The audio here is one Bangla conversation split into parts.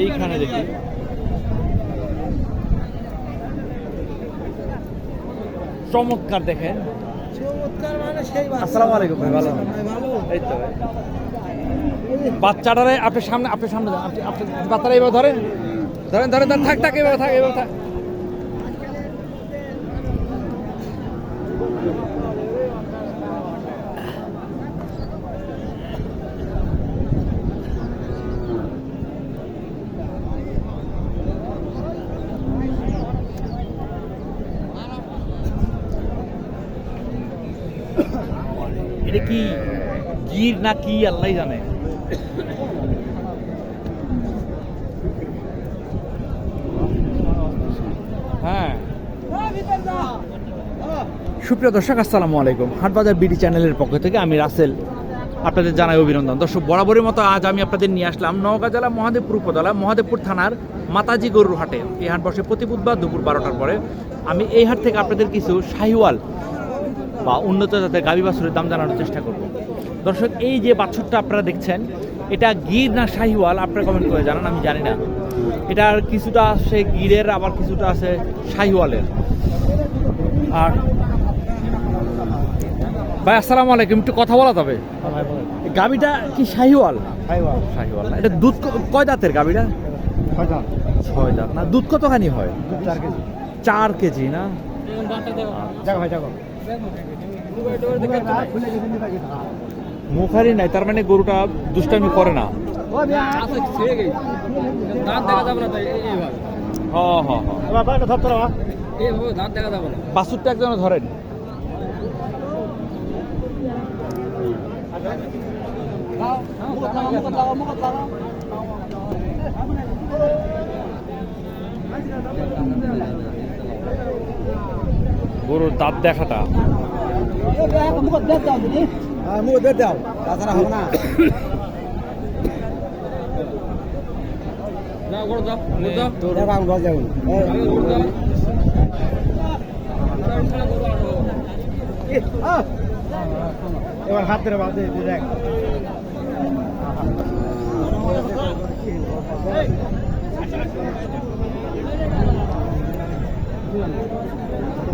এইখানে দেখি চমৎকার দেখেন মানে আসসালামু আলাইকুম ভাই, ভালো আছেন? ভাই, ভালো। এই তো ভাই। বাচ্চাটারে আপনি সামনে আপনি সামনে যান আপনি আপনি বাচ্চারা এবার ধরেন ধরেন ধরেন ধরেন থাক থাক এবার থাক এবার থাক এটা কি গির না কি আল্লাহ জানে। হ্যাঁ। সুপ্রিয় দর্শক, আসসালামু আলাইকুম। হাটবাজার বিডি চ্যানেলের পক্ষ থেকে আমি রাসেল, আপনাদের জানাই অভিনন্দন। দর্শক, বরাবরের মতো আজ আমি আপনাদের নিয়ে আসলাম নওগাঁ জেলা মহাদেবপুর উপজেলা, মহাদেবপুর থানার মাতাজি গরুর হাটে। এই হাট বসে প্রতি বুধবার দুপুর বারোটার পরে আমি এই হাট থেকে আপনাদের কিছু শাহিওয়াল বা উন্নত জাতের গাভী বাছুরের দাম জানানোর চেষ্টা করব। দর্শক এই যে বাছুরটা আপনারা দেখছেন এটা গির না শাহিওয়াল? আপনারা কমেন্ট করে জানান আমি জানি না। এটার কিছুটা আছে গিরের আবার কিছুটা আছে শাহিওয়ালের। আর ভাই আসসালামু আলাইকুম একটু কথা বলা তবে গাভীটা কি শাহিওয়াল? শাহিওয়াল। এটা দুধ কয় দাঁতের গাভীটা ছয় দাঁত। না দুধ কতখানি হয়? চার কেজি। না? মুখারি নাই তার মানে গরুটা দুষ্টামি করে না। একজন ধরেন। গরুর দাঁত দেখাটা। হ্যাঁ, দিয়ে দাও। তাছাড়া হবে না! এবার হাত ধরে বাদ দিয়ে দেখ।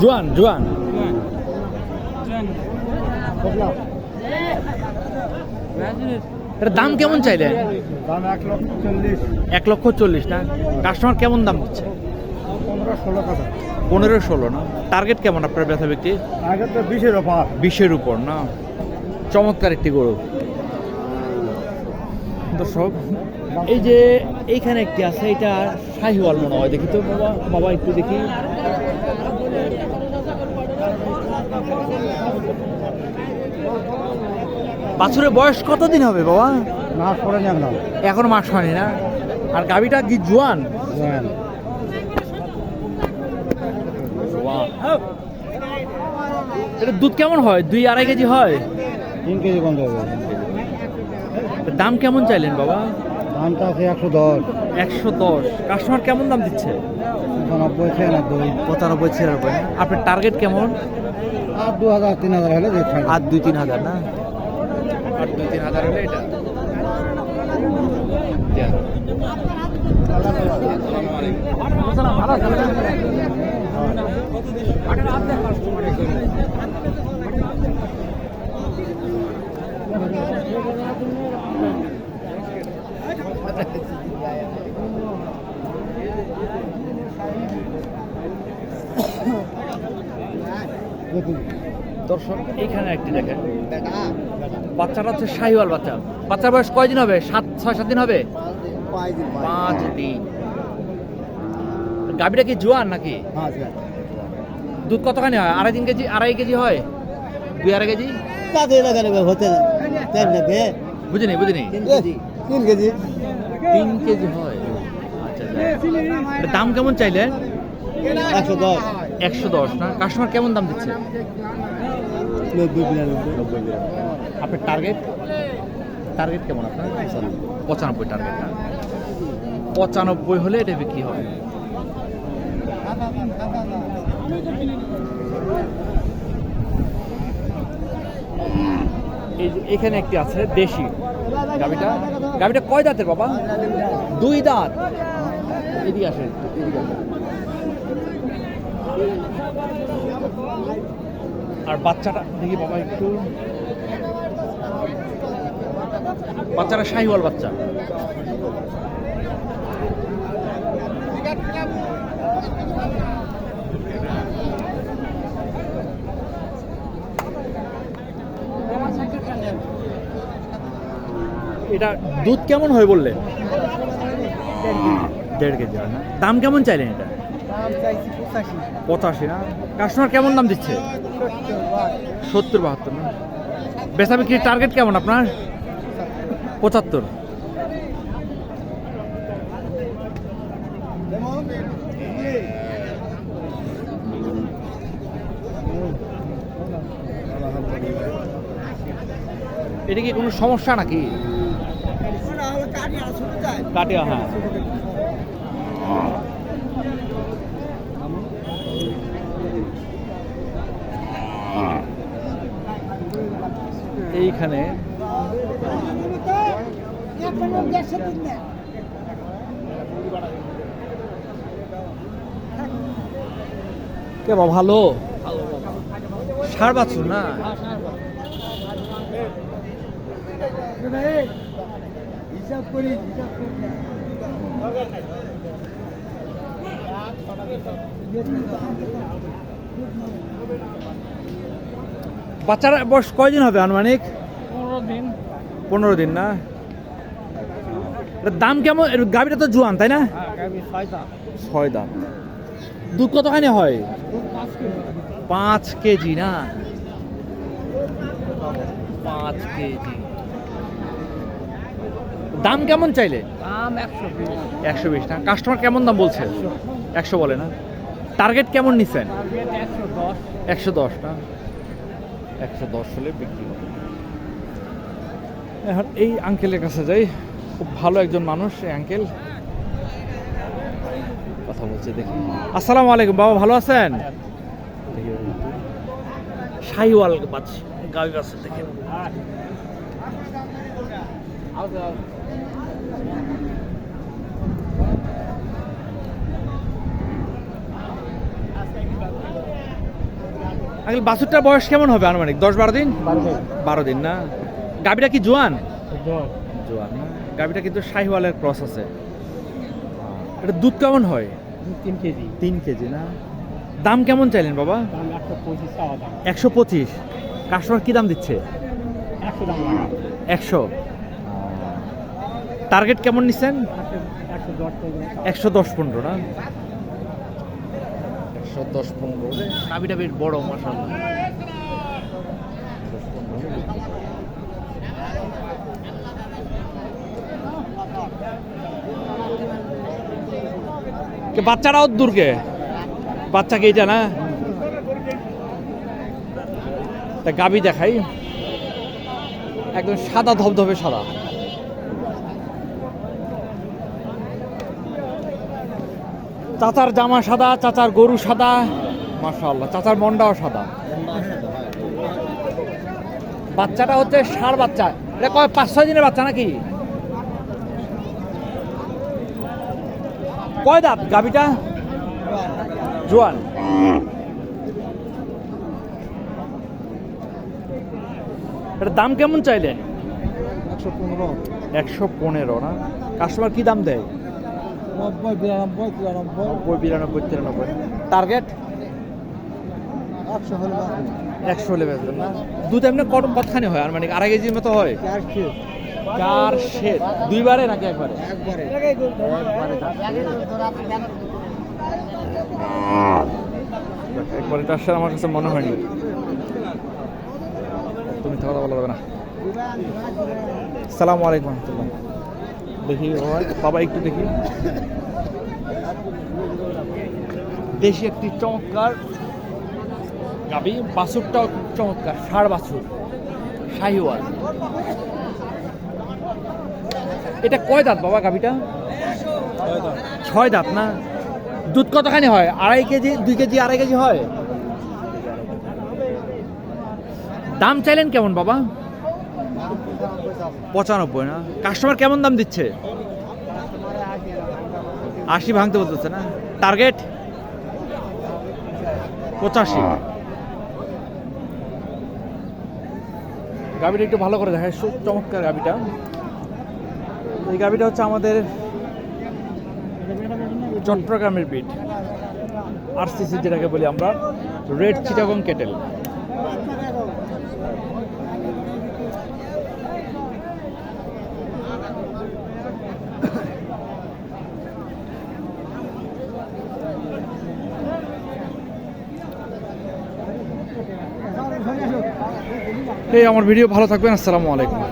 জোয়ান জোয়ান। এটার দাম কেমন চাইলেন? দাম এক লক্ষ চল্লিশ। না? কাস্টমার কেমন দাম দিচ্ছে? পনেরো ষোলো না? টার্গেট কেমন আপনার ব্যথা ব্যক্তি? বিশের অফার বিশের উপর না? চমৎকার একটি গরু। দর্শক এই যে এইখানে একটি আছে এটা শাহিওয়াল মনে হয় দেখি তো বাবা বাবা একটু দেখি। বাছুরের বয়স কতদিন হবে বাবা? না করে নি এখন এখন মাস হয়নি না? আর গাবিটা কি জোয়ান? এটা দুধ কেমন হয়? দুই আড়াই কেজি হয়? তিন কেজি বন্ধ হবে দাম কেমন চাইলেন বাবা? দামটা আছে একশো দশ। একশো দশ। কাস্টমার কেমন দাম দিচ্ছে? নব্বই ছিয়ানব্বই। পঁচানব্বই ছিয়ানব্বই। আপনার টার্গেট কেমন? আর দু হাজার তিন হাজার হলে আর দুই তিন হাজার না? দুই তিন হাজার হলে এটা। দর্শক এইখানে একটি দেখেন। বাচ্চাটা হচ্ছে শাহিওয়াল বাচ্চা। বাচ্চার বয়স কয়দিন হবে? সাত ছয় সাত দিন হবে? পাঁচ দিন গাবিটা কি জোয়ান নাকি? দুধ কতখানি হয়? আড়াই তিন কেজি আড়াই কেজি হয়? দুই আড়াই কেজি? হতে বুঝিনি বুঝিনি। তিন কেজি। তিন কেজি। হয়? আচ্ছা আচ্ছা। দাম কেমন চাইলে? একশো দশ। একশো দশ না? কাস্টমার কেমন দাম দিচ্ছে? নব্বই বিরানব্বই। আপনার টার্গেট টার্গেট কেমন আপনার? পঁচানব্বই। টার্গেট না পঁচানব্বই হলে এটা বিক্রি হবে। এই এখানে একটি আছে দেশি গাবিটা গাবিটা কয় দাঁতের বাবা? দুই দাঁত। এদিকে আসেন এদিকে আসেন। আর বাচ্চাটা দেখি বাবা একটু। বাচ্চাটা শাহিওয়াল বাচ্চা। এটা দুধ কেমন হয় বললে? দেড় কেজি। হয় না? দাম কেমন চাইলেন এটা? দাম চাইছি পঁচাশি। পঁচাশি না? কাস্টমার কেমন দাম দিচ্ছে? সত্তর বাহাত্তর না? বেচা বিক্রির টার্গেট কেমন আপনার? পঁচাত্তর। এটা কি কোনো সমস্যা নাকি? কাটিয়া হ্যাঁ। এইখানে কে বাবা ভালো? সার বাছুর না? হিসাব করি বাচ্চারা বয়স কয়দিন হবে আনুমানিক? দিন? পনেরো দিন না? দাম কেমন? গাভিটা তো জোয়ান তাই না? ছয় দাম। দুধ কতখানি হয়? পাঁচ কেজি না? পাঁচ কেজি। দাম কেমন চাইলে? দাম একশো বিশ। না? কাস্টমার কেমন দাম বলছে? একশো বলে না। টার্গেট কেমন নিচ্ছেন একশো দশ না? একশো দশ হলে বিক্রি হবে। এখন এই আঙ্কেলের কাছে যাই। খুব ভালো একজন মানুষ এই আঙ্কেল কথা বলছে দেখি। আসসালামু আলাইকুম বাবা ভালো আছেন? শাহিওয়াল পাচ্ছি গাবি পাচ্ছে দেখেন। বাছুরটার বয়স কেমন হবে আনুমানিক? দশ বারো দিন। বারো দিন না? গাবিটা কি জোয়ান? জোয়ান। না? গাবিটা কিন্তু শাহিওয়ালের ক্রস আছে। এটা দুধ কেমন হয়? তিন কেজি। তিন কেজি না? দাম কেমন চাইলেন বাবা? একশো পঁচিশ কাস্টমার কি দাম দিচ্ছে? একশো দাম একশো। টার্গেট কেমন নিচ্ছেন? একশো দশ পনেরো। না? একশো দশ পনেরো। নাবিটা বেশ বড় মশাল বাচ্চারাও দূরকে? বাচ্চাকে এটা না? তা গাবি দেখাই। একদম সাদা ধবধবে সাদা। চাচার জামা সাদা, চাচার গরু সাদা। মাশাআল্লাহ, চাচার মন্ডাও সাদা। বাচ্চাটা হচ্ছে ষাঁড় বাচ্চা। এটা কয়, পাঁচ, ছয় দিনের বাচ্চা নাকি? কয় দাঁত গাবিটা জোয়ান। এটার দাম কেমন চাইলেন একশো পনেরো। একশো পনেরো না? কাস্টমার কি দাম দেয়? নব্বই বিরানব্বই তিরানব্বই। নব্বই বিরানব্বই তিরানব্বই। টার্গেট একশো হলে একশো হলে বেচবেন না? দুধ এমনি কত কতখানি হয়? আর মানে আড়াই কেজির মতো হয়? চার খেয়ে শেড। দুইবারে নাকি একবারে? একবারে একবারে চার শেড আমার কাছে মনে হয়নি। তুমি কথা বলা যাবে না। সালাম আলাইকুম রহমতুল্লাহ। দেখি বাবা একটু দেখি। দেশি একটি চমৎকার গাবি বাছুরটাও চমৎকার ষাড় বাছুর শাহিওয়াল। এটা কয় দাঁত বাবা গাবিটা ছয় দাঁত না? দুধ কতখানি হয়? আড়াই কেজি, দুই কেজি, আড়াই কেজি হয়? দাম চাইলেন কেমন বাবা? পঁচানব্বই না? কাস্টমার কেমন দাম দিচ্ছে? আশি ভাঙতে বলতেছে না? টার্গেট? পঁচাশি। গাবিটা একটু ভালো করে দেখায় চমৎকার গাবিটা এই গাবিটা হচ্ছে আমাদের চট্টগ্রামের বিট আরসিসি যেটাকে বলি আমরা রেড চিটাগং কেটেল এই, আমার ভিডিও ভালো থাকবেন, আসসালামু আলাইকুম।